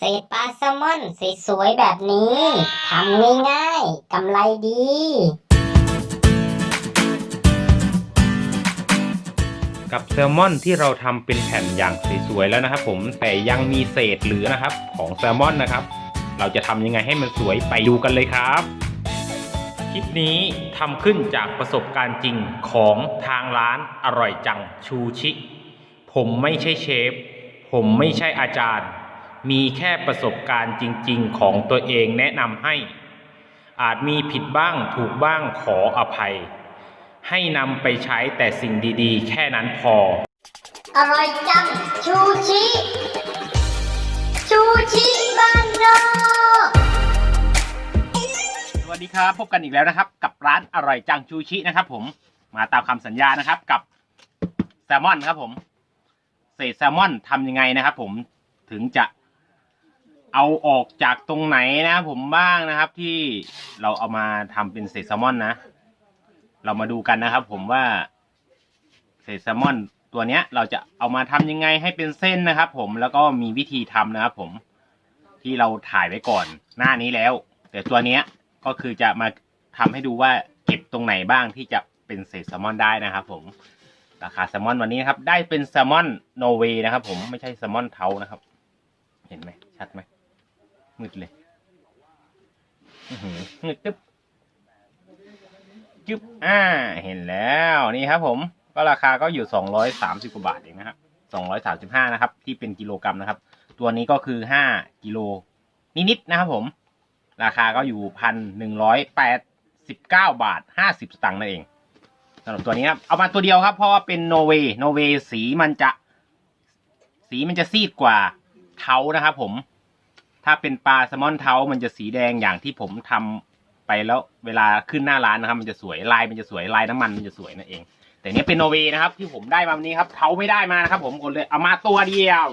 เศษปลาแซลมอนสวยๆแบบนี้ทำง่ายๆกำไรดี กับแซลมอนที่เราทำเป็นแผ่นอย่างสวยๆแล้วนะครับ ผมแต่ยังมีเศษเหลือนะครับ ของแซลมอนนะครับ เราจะทำยังไงให้มันสวยไปดูกันเลยครับคลิปนี้ทำขึ้นจากประสบการณ์จริงของทางร้านอร่อยจังชูชิ ผมไม่ใช่เชฟ ผมไม่ใช่อาจารย์ มีแค่ประสบการณ์จริง ๆ ของตัวเองแนะนำให้ อาจมีผิดบ้างถูกบ้างขออภัย ให้นำไปใช้แต่สิ่งดีๆ แค่นั้นพอ อร่อยจัง ชูชิชูชิบ้านนอกสวัสดีครับ พบกันอีกแล้วนะครับ กับร้านอร่อยจังชูชินะครับ ผมมาตามคำสัญญานะครับกับแซลมอนครับผมเศษแซลมอนทำยังไงนะครับ ผมถึงจะ เอาออกจากตรงไหนนะผมบ้างนะครับที่เราเอามาทำเป็นเศษแซลมอนนะ เรามาดูกันนะครับ ผมว่าเศษแซลมอนตัวเนี้ย เราจะเอามาทำยังไงให้เป็นเส้นนะครับ ผมแล้วก็มีวิธีทำนะครับ ผมที่เราถ่ายไว้ก่อนหน้านี้แล้ว แต่ตัวเนี้ยก็คือจะมาทำให้ดูว่าเก็บตรงไหนบ้างที่จะเป็นเศษแซลมอนได้นะครับ ผมราคาแซลมอนวันนี้นะครับ ได้เป็นแซลมอนโนเวย์นะครับ ผมไม่ใช่แซลมอนเทานะครับ เห็นไหมชัดไหม มืดเลยหือมืดตึ๊บจึ๊บอ่า เห็นแล้วนี่ครับผม ก็ราคาก็อยู่สองร้อยสามสิบกว่าบาทเองนะครับสองร้อยสามสิบห้านะครับ ที่เป็นกิโลกรัมนะครับ ตัวนี้ก็คือห้ากิโลนิดๆนะครับผม ราคาก็อยู่พันหนึ่งร้อยแปดสิบเก้าบาทห้าสิบสตางค์นั่นเองสำหรับตัวนี้ครับ เอามาตัวเดียวครับ เพราะว่าเป็นโนเวย์โนเวย์สีมันจะ สีมันจะซีดกว่าเทานะครับผม ถ้าเป็นปลาแซลมอนเทามันจะสีแดงอย่างที่ผมทำไปแล้วเวลาขึ้นหน้าร้านนะครับ มันจะสวยลายมันจะสวยลายน้ำมันมันจะสวยนั่นเอง แต่เนี้ยเป็นโนเวนะครับ ที่ผมได้มาวันนี้ครับเทาไม่ได้มานะครับ ผมกดเลยเอามาตัวเดียว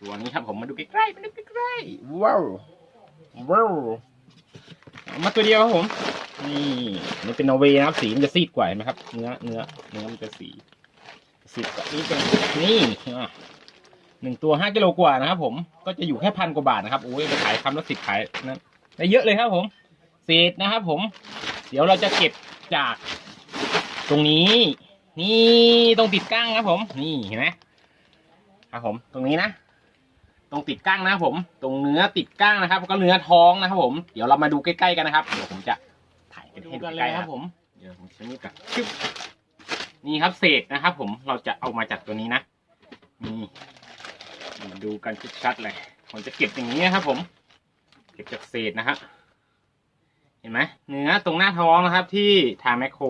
ตัวนี้ครับผมมาดูใกล้ๆมาดูใกล้ๆว้าวว้าวเอามาตัวเดียวครับผม นี่นี่เป็นนอเวนะครับ สีมันจะซีดกว่าเห็นไหมครับ เนื้อเนื้อเนื้อมันจะสีซีดกว่านี่เป็นนี่อะ หนึ่งตัวห้ากิโลกว่านะครับผมก็จะอยู่แค่พันกว่าบาทนะครับโอ้ยไปขายคำละสิบขายนะได้เยอะเลยครับผมเศษนะครับผม เดี๋ยวเราจะเก็บจากตรงนี้ นี่ตรงติดก้างครับผม นี่เห็นไหมครับผม ตรงนี้นะตรงติดก้างนะครับผม ตรงเนื้อติดก้างนะครับ ก็เนื้อท้องนะครับผมเดี๋ยวเรามาดูใกล้ๆกันนะครับเดี๋ยวผมจะถ่ายกันให้ดูใกล้ครับผมเดี๋ยวผมใช้นี่กับชึบนี่ครับเศษนะครับผมเราจะเอามาจากตัวนี้นะนี่ มาดูกันชัดๆเลย ผมจะเก็บอย่างนี้นะครับ ผม เก็บจากเศษนะฮะ เห็นไหมเนื้อตรงหน้าท้องนะครับ ที่ทางแมคโคร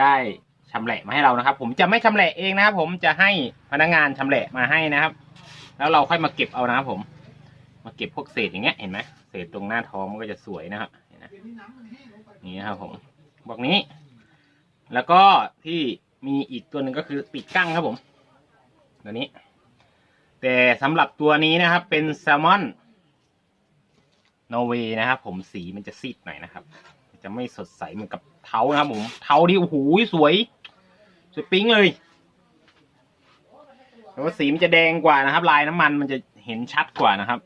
ได้ชำแหละมาให้เรานะครับ ผมจะไม่ชำแหละเองนะครับ ผมจะให้พนักงานชำแหละมาให้นะครับ แล้วเราค่อยมาเก็บเอานะครับผม มาเก็บพวกเศษอย่างเงี้ย เห็นไหมเศษตรงหน้าท้องมันก็จะสวยนะครับเห็นไหมนี่นะครับผมบอกนี้ แล้วก็ที่มีอีกตัวหนึ่งก็คือปีกกั้งครับผมตัวนี้ แต่สำหรับตัวนี้นะครับ เป็นแซลมอนนอร์เวย์นะครับ ผมสีมันจะซีดหน่อยนะครับ จะไม่สดใสเหมือนกับเทานะครับผมเทาที่โอ้โหสวยสวยปิ๊งเลยแต่ว่าสีมันจะแดงกว่านะครับ ลายน้ำมันมันจะเห็นชัดกว่านะครับ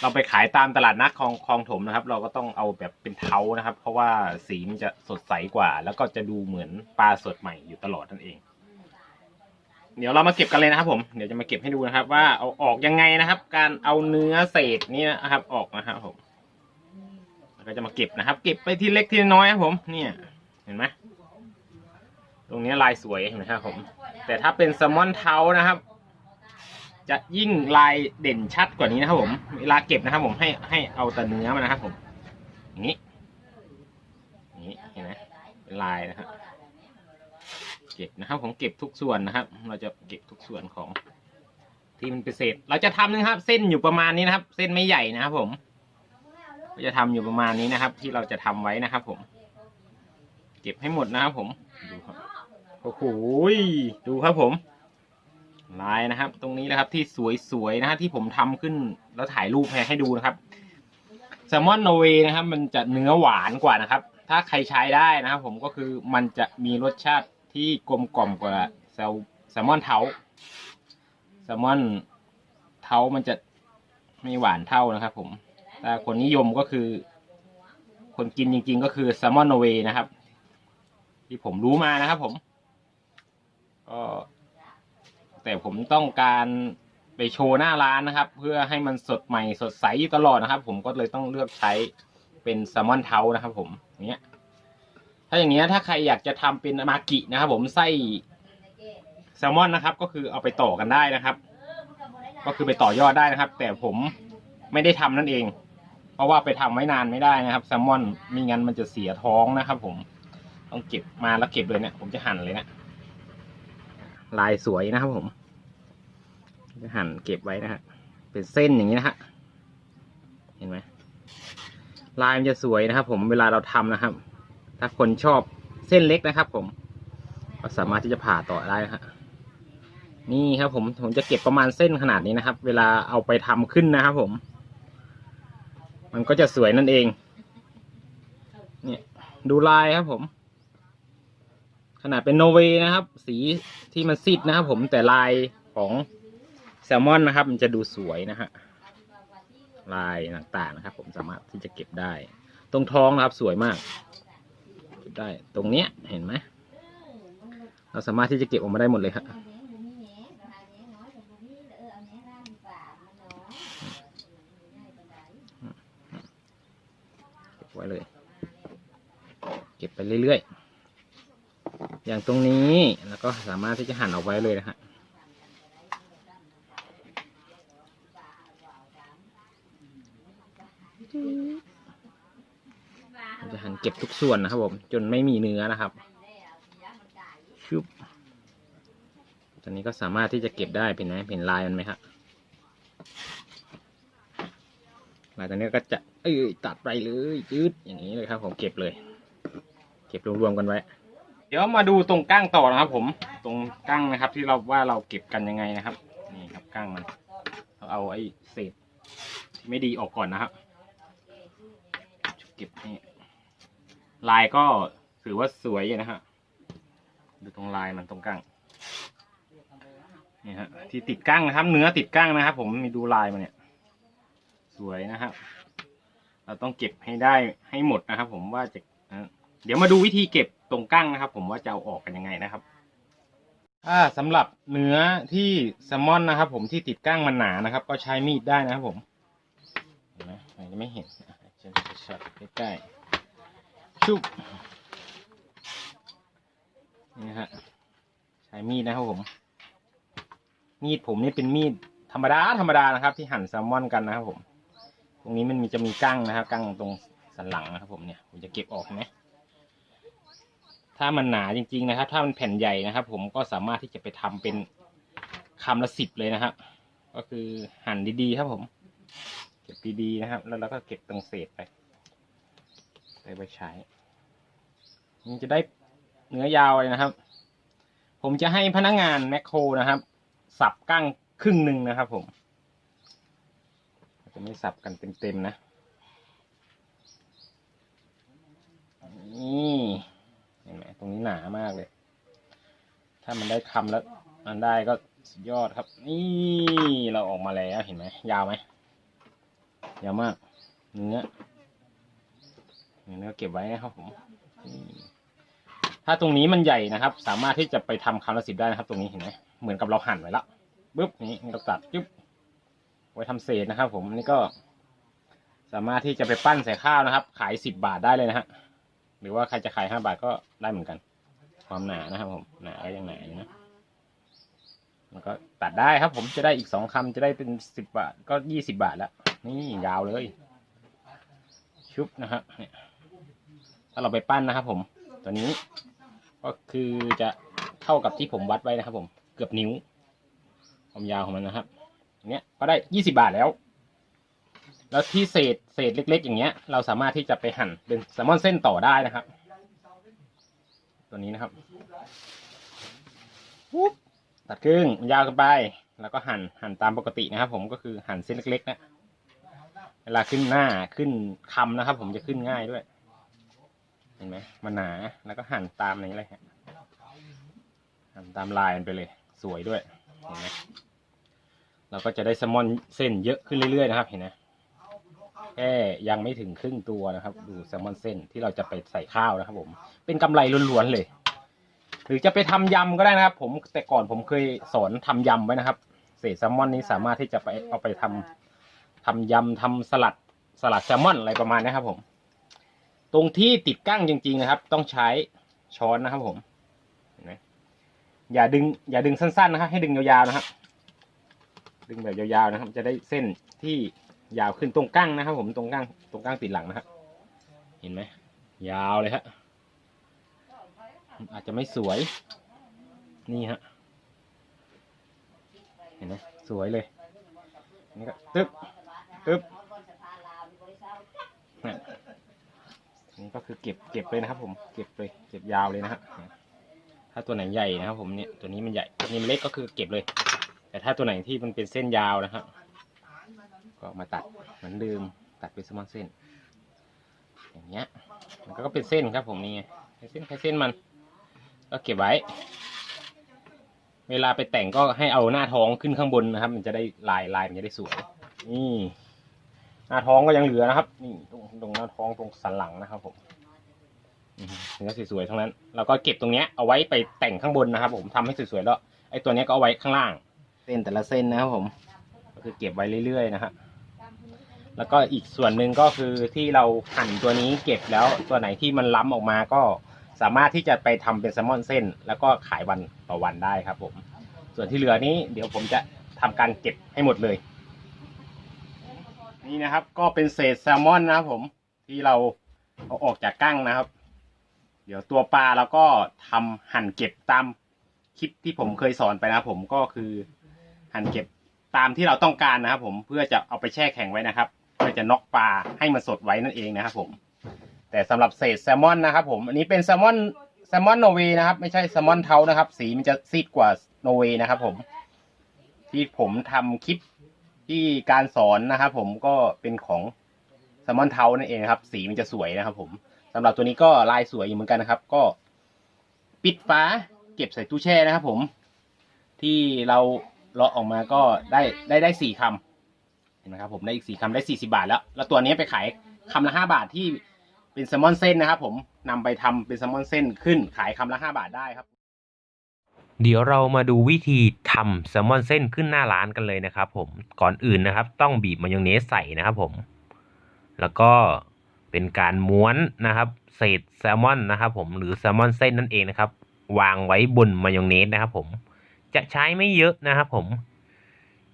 เราไปขายตามตลาดนัดคลองคลองถมนะครับ เราก็ต้องเอาแบบเป็นเทานะครับ เพราะว่าสีมันจะสดใสกว่า แล้วก็จะดูเหมือนปลาสดใหม่อยู่ตลอดนั่นเอง เดี๋ยวเรามาเก็บกันเลยนะครับผม เดี๋ยวจะมาเก็บให้ดูนะครับ ว่าเอาออกยังไงนะครับ การเอาเนื้อเศษนี้นะครับ ออกนะครับผมก็จะมาเก็บนะครับ เก็บไปที่เล็กที่น้อยครับผม เนี่ย เห็นไหมตรงนี้ลายสวยเห็นไหมครับผม แต่ถ้าเป็นแซลมอนเทานะครับ จะยิ่งลายเด่นชัดกว่านี้นะครับ ผม เวลาเก็บนะครับ ผมให้ให้เอาแต่เนื้อมันนะครับ ผม อย่างนี้อย่างนี้เห็นไหมเป็นลายนะครับ เก็บนะครับ ผมเก็บทุกส่วนนะครับ เราจะเก็บทุกส่วนของ ที่มันเป็นเศษ เราจะทำนะครับ เส้นอยู่ประมาณนี้นะครับ เส้นไม่ใหญ่นะครับ ผมก็จะทำอยู่ประมาณนี้นะครับ ที่เราจะทำไว้นะครับ ผม เก็บให้หมดนะครับ ผมดูครับโอ้โหดูครับผม ลายนะครับ ตรงนี้นะครับ ที่สวยๆนะฮะที่ผมทำขึ้นแล้วถ่ายรูปให้ดูนะครับแซลมอนโนเวนะครับ มันจะเนื้อหวานกว่านะครับ ถ้าใครใช้ได้นะครับ ผมก็คือมันจะมีรสชาติ ที่กลมกล่อมกว่าแซลแซลมอนเทาแซลมอนเทามันจะไม่หวานเท่านะครับ ผมแต่คนนิยมก็คือ คนกินจริง ๆ ก็คือแซลมอนนอร์เวย์นะครับ ที่ผมรู้มานะครับ ผมก็แต่ผมต้องการไปโชว์หน้าร้านนะครับ เพื่อให้มันสดใหม่สดใสตลอดนะครับ ผมก็เลยต้องเลือกใช้เป็นแซลมอนเทานะครับ ผมอย่างเงี้ย ถ้าอย่างเงี้ยถ้าใครอยากจะทำเป็นมากินะครับผมไส้แซลมอนนะครับ ก็คือเอาไปต่อกันได้นะครับ ก็คือไปต่อยอดได้นะครับ แต่ผมไม่ได้ทำนั่นเอง เพราะว่าไปทำไว้นานไม่ได้นะครับแซลมอนม่งั้นมันจะเสียท้องนะครับ ผมต้องเก็บมาแล้วเก็บเลยเนี่ยผมจะหั่นเลยนะลายสวยนะครับผม จะหั่นเก็บไว้นะฮะเป็นเส้นอย่างนี้นะฮะเห็นไหมลายมันจะสวยนะครับ ผมเวลาเราทำนะครับ ถ้าคนชอบเส้นเล็กนะครับ ผมก็สามารถที่จะผ่าต่อได้นะฮะนี่ครับผมผมจะเก็บประมาณเส้นขนาดนี้นะครับ เวลาเอาไปทำขึ้นนะครับ ผม มันก็จะสวยนั่นเอง เนี่ย ดูลายครับ ผม ขนาดเป็นโนเวนะครับ สีที่มันซีดนะครับ ผมแต่ลายของแซลมอนนะครับ มันจะดูสวยนะฮะลายต่างๆนะครับ ผมสามารถที่จะเก็บได้ ตรงท้องนะครับ สวยมาก็บได้ตรงเนี้ยเห็นไหมเราสามารถที่จะเก็บออกมาได้หมดเลยครับเก็บไว้เลย เก็บไปเรื่อยๆ อย่างตรงนี้แล้วก็สามารถที่จะหั่นออกไว้เลยนะฮะ เราจะหั่นเก็บทุก ส่วนนะครับผม จนไม่มีเนื้อนะครับชุบตอนนี้ก็สามารถที่จะเก็บได้เป็นไหมเป็นลายมันไหมครับลายตอนนี้ก็จะเอ้ยตัดไปเลยยืดอย่างนี้เลยครับ ผมเก็บเลย เก็บรวมๆกันไว้ เดี๋ยวมาดูตรงก้างต่อนะครับ ผมตรงก้างนะครับ ที่เราว่าเราเก็บกันยังไงนะครับ นี่ครับก้างมันเราเอาไอ้เศษที่ไม่ดีออกก่อนนะครับเก็บนี่ ลายก็ถือว่าสวยอยู่นะฮะดูตรงลายมันตรงก้างนี่ฮะที่ติดกั้งนะครับ เนื้อติดกั้งนะครับ ผมมีดูลายมันเนี่ย สวยนะครับเราต้องเก็บให้ได้ให้หมดนะครับ ผมว่าจะเดี๋ยวมาดูวิธีเก็บตรงกั้งนะครับ ผมว่าจะเอาออกกันยังไงนะครับถ้าสำหรับเนื้อที่แซลมอนนะครับ ผมที่ติดก้างมันหนานะครับ ก็ใช้มีดได้นะครับผมเห็นไหมอาจจะไม่เห็นช็อตใกล้ๆ ชุบนี่ฮะใช้มีดนะครับผม มีดผมนี่เป็นมีดธรรมดาธรรมดานะครับ ที่หั่นแซลมอนกันนะครับผม ตรงนี้มันมีจะมีกั้งนะครับกั้งตรงสันหลังนะครับผมเนี่ยผมจะเก็บออกนไหมถ้ามันหนาจริง ๆ นะครับ ถ้ามันแผ่นใหญ่นะครับ ผมก็สามารถที่จะไปทำเป็นคำละสิบเลยนะครับ ก็คือหั่นดีๆครับผม เก็บดีๆนะครับ แล้วเราก็เก็บตรงเศษไปไปไว้ใช้ มันจะได้เนื้อยาวเลยนะครับ ผมจะให้พนักงานแมคโครนะครับ สับกั้งครึ่งหนึ่งนะครับผมจะไม่สับกันเต็มๆนะนี่เห็นไหมตรงนี้หนามากเลย ถ้ามันได้คำแล้ว มันได้ก็สุดยอดครับ นี่เราออกมาแล้วเห็นไหมยาวไหมยาวมากเนื้อ เนื้อเก็บไว้นะครับผมถ้าตรงนี้มันใหญ่นะครับ สามารถที่จะไปทำคำละสิบได้นะครับ ตรงนี้เห็นไหมเหมือนกับเราหั่นไว้แล้วปึ๊บนี่เราตัดจึ๊บไว้ทำเศษนะครับ ผมนี่ก็ สามารถที่จะไปปั้นใส่ข้าวนะครับ ขายสิบบาทได้เลยนะฮะหรือว่าใครจะขายห้าบาทก็ได้เหมือนกัน ความหนานะครับผมหนาก็ยังหนาอยู่นะมันก็ตัดได้ครับ ผมจะได้อีกสองคำจะได้เป็นสิบบาทก็ยี่สิบาทแล้วนี่ยาวเลย ชุบนะฮะเนี่ย ถ้าเราไปปั้นนะครับผม ตัวนี้ ก็คือจะเท่ากับที่ผมวัดไว้นะครับ ผม เกือบนิ้ว ความยาวของมันนะครับอย่างเงี้ย ก็ได้ยี่สิบาทแล้ว แล้วที่เศษเศษเล็ก ๆ อย่างเงี้ย เราสามารถที่จะไปหั่นเป็นแซลมอนเส้นต่อได้นะครับ ตัวนี้นะครับปุ๊บตัดครึ่งยาวกันไป แล้วก็หั่นหั่นตามปกตินะครับ ผมก็คือหั่นเส้นเล็กๆนะเวลาขึ้นหน้าขึ้นคำนะครับ ผมจะขึ้นง่ายด้วย เห็นไหมมันหนาแล้วก็หั่นตามนี้เลยฮะหั่นตามลายมันไปเลยสวยด้วยเห็นไหมเราก็จะได้แซลมอนเส้นเยอะขึ้นเรื่อยๆนะครับเห็นไหมแค่ยังไม่ถึงครึ่งตัวนะครับ ดูแซลมอนเส้นที่เราจะไปใส่ข้าวนะครับ ผม เป็นกำไรล้วนๆเลย หรือจะไปทำยำก็ได้นะครับ ผมแต่ก่อนผมเคยสอนทำยำไว้นะครับ เศษแซลมอนนี้สามารถที่จะไปเอาไปทำทำยำทำสลัดสลัดแซลมอนอะไรประมาณนี้ครับผม ตรงที่ติดกั้งจริง ๆนะครับ ต้องใช้ช้อนนะครับผมอย่าดึง อย่าดึงสั้นๆนะครับให้ดึงยาวๆนะครับดึงแบบยาวๆนะครับ จะได้เส้นที่ยาวขึ้นตรงกั้งนะครับ ผมตรงกั้งตรงกั้งติดหลังนะครับเห็นไหมยาวเลยฮะอาจจะไม่สวยนี่ฮะเห็นไหมสวยเลยนี่ก็ตึ๊บตึ๊บเนี่ย นี่ก็คือเก็บเก็บเลยนะครับผมเก็บเลยเก็บยาวเลยนะฮะถ้าตัวไหนใหญ่นะครับผมเนี่ยตัวนี้มันใหญ่ตัวนี้เล็กก็คือเก็บเลย แต่ถ้าตัวไหนที่มันเป็นเส้นยาวนะครับก็มาตัดเหมือนเดิมตัดเป็นสมอนเส้น อย่างเงี้ยมันก็เป็นเส้นครับผมนี่ไงเส้นใช้เส้นมัน ก็เก็บไว้ เวลาไปแต่งก็ให้เอาหน้าท้องขึ้นข้างบนนะครับ มันจะได้ลายลายมันจะได้สวยนี่ หน้าท้องก็ยังเหลือนะครับ นี่ตรงตรงหน้าท้องตรงสันหลังนะครับผมอืมเนื้อสวยๆทั้งนั้นเราก็เก็บตรงเนี้ยเอาไว้ไปแต่งข้างบนนะครับ ผมทำให้สวยๆแล้วไอ้ตัวเนี้ยก็เอาไว้ข้างล่าง เส้นแต่ละเส้นนะครับผม ก็คือเก็บไว้เรื่อยๆนะฮะแล้วก็อีกส่วนหนึ่งก็คือที่เราหั่นตัวนี้เก็บแล้วตัวไหนที่มันล้ำออกมาก็สามารถที่จะไปทำเป็นแซลมอนเส้น แล้วก็ขายวันต่อวันได้ครับ ผม ส่วนที่เหลือนี้เดี๋ยวผมจะทำการเก็บให้หมดเลย นี่นะครับ ก็เป็นเศษแซลมอนนะครับผมที่เราเอาออกจากกั้งนะครับ เดี๋ยวตัวปลาเราก็ทำหั่นเก็บตามคลิปที่ผมเคยสอนไปนะผมก็คือ หั่นเก็บตามที่เราต้องการนะครับ ผมเพื่อจะเอาไปแช่แข็งไว้นะครับเพื่อจะน็อกปลาให้มันสดไว้นั่นเองนะครับ ผม แต่สำหรับเศษแซลมอนนะครับ ผมอันนี้เป็นแซลมอนแซลมอนโนเวย์นะครับ ไม่ใช่แซลมอนเทานะครับ สีมันจะซีดกว่าโนเวย์นะครับ ผม ที่ผมทำคลิป ที่การสอนนะครับผมก็เป็นของแซลมอนเทานั่นเองนะครับ สีมันจะสวยนะครับ ผมสำหรับตัวนี้ก็ลายสวยอยู่เหมือนกันนะครับ ก็ปิดฝาเก็บใส่ตู้แช่นะครับ ผม ที่เราเลาะออกมาก็ได้ได้ได้สี่คำเห็นไหมครับผมได้อีกสี่คำได้สี่สิบาทแล้ว แล้วตัวนี้ไปขายคำละห้าบาทที่เป็นแซลมอนเส้นนะครับ ผมนำไปทำเป็นแซลมอนเส้นขึ้นขายคำละห้าบาทได้ครับ เดี๋ยวเรามาดูวิธีทำแซลมอนเส้นขึ้นหน้าร้านกันเลยนะครับผมก่อนอื่นนะครับ ต้องบีบมายองเนสใส่นะครับผม แล้วก็เป็นการม้วนนะครับ เศษแซลมอนนะครับ ผมหรือแซลมอนเส้นนั่นเองนะครับ วางไว้บนมายองเนสนะครับ ผมจะใช้ไม่เยอะนะครับ ผม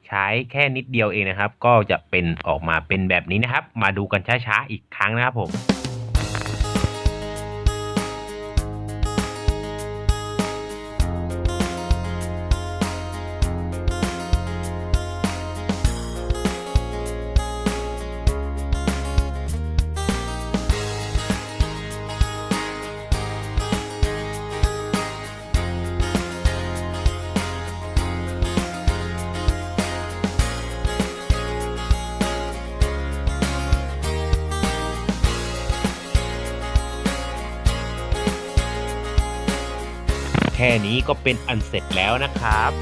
ใช้แค่นิดเดียวเองนะครับ ก็จะเป็นออกมาเป็นแบบนี้นะครับ มาดูกันช้าๆอีกครั้งนะครับผม ค่นี้ก็เป็นอันเสร็จแล้วนะครับเ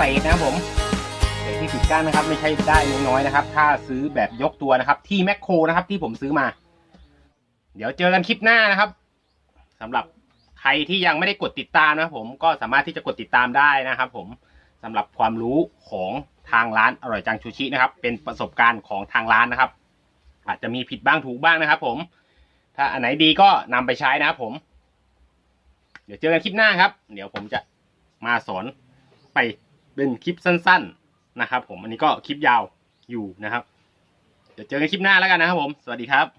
ศษนะครับผมเศษที่ติดก้านนะครับ ไม่ใช่ได้น้อยๆนะครับ ถ้าซื้อแบบยกตัวนะครับ ที่แมคโครนะครับ ที่ผมซื้อมา เดี๋ยวเจอกันคลิปหน้านะครับสำหรับ ใครที่ยังไม่ได้กดติดตามนะครับผมก็สามารถที่จะกดติดตามได้นะครับผมสำหรับความรู้ของทางร้านอร่อยจังชูชินะครับ เป็นประสบการณ์ของทางร้านนะครับ อาจจะมีผิดบ้างถูกบ้างนะครับ ผม ถ้าอันไหนดีก็นำไปใช้นะครับผม เดี๋ยวเจอกันคลิปหน้าครับ เดี๋ยวผมจะมาสอนไปเป็นคลิปสั้น ๆนะครับ ผมอันนี้ก็คลิปยาวอยู่นะครับ เดี๋ยวเจอกันคลิปหน้าแล้วกันนะครับผม สวัสดีครับ